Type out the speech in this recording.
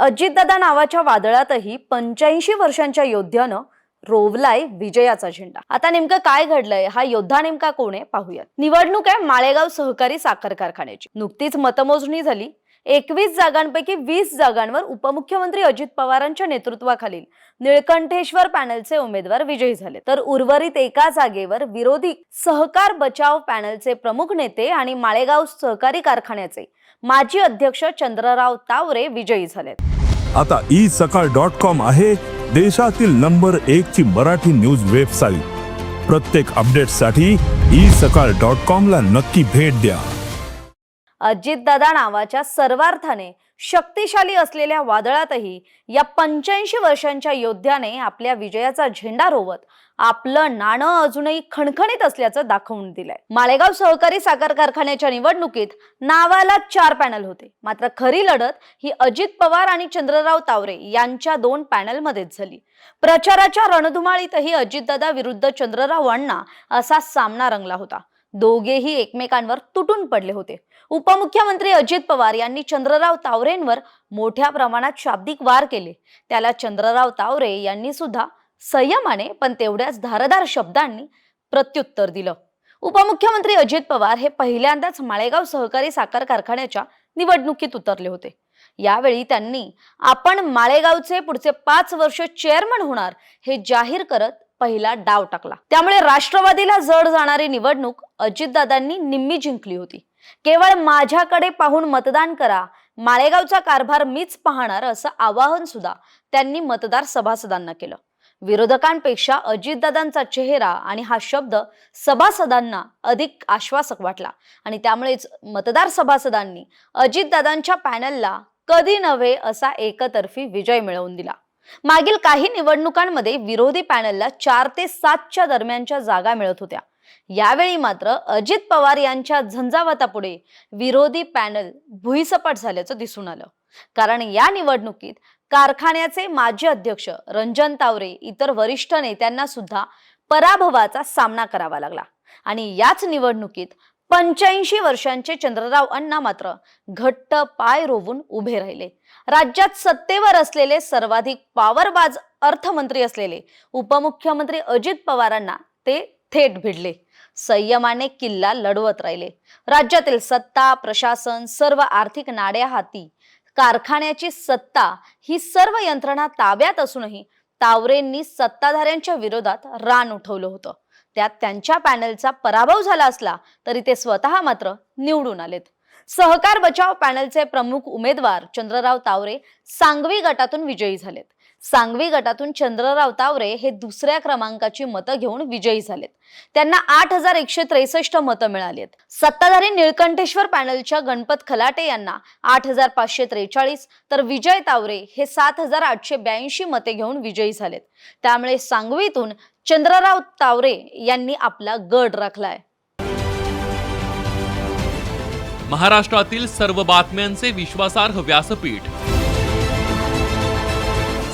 अजितदादा नावाच्या वादळातही पंच्याऐंशी वर्षांच्या योद्ध्यानं रोवलाय विजयाचा झेंडा. आता नेमकं काय घडलंय? हा योद्धा नेमका कोण आहे? पाहूयात. निवडणूक आहे माळेगाव सहकारी साखर कारखान्याची. नुकतीच मतमोजणी झाली. एकवीस जागांपैकी वीस जागांवर उपमुख्यमंत्री अजित पवारांच्या नेतृत्वाखालील निळकंठेश्वर पॅनलचे उमेदवार विजयी झाले. तर उर्वरित एका जागेवर विरोधी सहकार बचाव पॅनलचे प्रमुख नेते आणि माळेगाव सहकारी कारखान्याचे माजी अध्यक्ष चंद्रराव तावरे विजयी झालेत. आता ई सकाळ डॉट कॉम आहे देशातील नंबर एक ची मराठी न्यूज वेबसाईट. प्रत्येक अपडेटसाठी ई सकाळ डॉट कॉम ला नक्की भेट द्या. अजितदादा नावाच्या सर्वार्थाने शक्तिशाली असलेल्या वादळातही या पंच्याऐंशी वर्षांच्या योद्ध्याने आपल्या विजयाचा झेंडा रोवत आपलं नाणं अजूनही खणखणीत असल्याचं दाखवून दिलंय. माळेगाव सहकारी साखर कारखान्याच्या निवडणुकीत नावाला चार पॅनल होते. मात्र खरी लढत ही अजित पवार आणि चंद्रराव तावरे यांच्या दोन पॅनलमध्येच झाली. प्रचाराच्या रणधुमाळीतही अजितदादा विरुद्ध चंद्रराव अण्णा असा सामना रंगला होता. दोघेही एकमेकांवर तुटून पडले होते. उपमुख्यमंत्री अजित पवार यांनी चंद्रराव तावरेंवर मोठ्या प्रमाणात शाब्दिक वार केले. त्याला चंद्रराव तावरे यांनी सुद्धा संयमाने पण तेवढ्याच धारदार शब्दांनी प्रत्युत्तर दिलं. उपमुख्यमंत्री अजित पवार हे पहिल्यांदाच माळेगाव सहकारी साखर कारखान्याच्या निवडणुकीत उतरले होते. यावेळी त्यांनी आपण माळेगावचे पुढचे पाच वर्ष चेअरमन होणार हे जाहीर करत पहिला डाव टाकला. त्यामुळे राष्ट्रवादीला जड जाणारी निवडणूक अजितदादांनी निम्मी जिंकली होती. केवळ माझ्याकडे पाहून मतदान करा. माळेगावचा कारभार मीच पाहणार असं आवाहन सुद्धा त्यांनी मतदार सभासदांना केलं. विरोधकांपेक्षा अजितदादांचा चेहरा आणि हा शब्द सभासदांना अधिक आश्वासक वाटला आणि त्यामुळेच मतदार सभासदांनी अजितदादांच्या पॅनलला कधी नव्हे असा एकतर्फी विजय मिळवून दिला. मागील काही निवडणुकांमध्ये विरोधी पॅनलला चार ते सातच्या दरम्यानच्या जागा मिळत होत्या. यावेळी मात्र अजित पवार यांच्या झंझावातापुढे विरोधी पॅनल भुईसपाट झाल्याचं दिसून आलं. कारण या निवडणुकीत कारखान्याचे माजी अध्यक्ष रंजन तावरे इतर वरिष्ठ नेत्यांना सुद्धा पराभवाचा सामना करावा लागला. आणि याच निवडणुकीत पंच्याऐंशी वर्षांचे चंद्रराव अण्णा मात्र घट्ट पाय रोवून उभे राहिले. राज्यात सत्तेवर असलेले सर्वाधिक पॉवरबाज अर्थमंत्री असलेले उपमुख्यमंत्री अजित पवारांना ते थेट भिडले. संयमाने किल्ला लढवत राहिले. राज्यातील सत्ता प्रशासन सर्व आर्थिक नाड्या हाती. कारखान्याची सत्ता ही सर्व यंत्रणा ताब्यात असूनही तावरेंनी सत्ताधाऱ्यांच्या विरोधात रान उठवलं होतं. त्यात त्यांच्या पॅनलचा पराभव झाला असला तरी ते स्वतः मात्र निवडून आलेत. सहकार बचाव पॅनलचे प्रमुख उमेदवार चंद्रराव तावरे सांगवी गटातून विजयी झालेत. सांगवी गटातून चंद्रराव तावरे हे दुसऱ्या क्रमांकाची मतं घेऊन विजयी झालेत. त्यांना आठ हजार एकशे त्रेसष्ट मतं मिळाली आहेत. सत्ताधारी निळकंठेश्वर पॅनलच्या गणपत खलाटे यांना आठ हजार पाचशे त्रेचाळीस तर विजय तावरे हे सात हजार आठशे ब्याऐंशी मते घेऊन विजयी झालेत. त्यामुळे सांगवीतून चंद्रराव तावरे यांनी आपला गड राखलाय. महाराष्ट्रातील सर्व बातम्यांचे विश्वासार्ह व्यासपीठ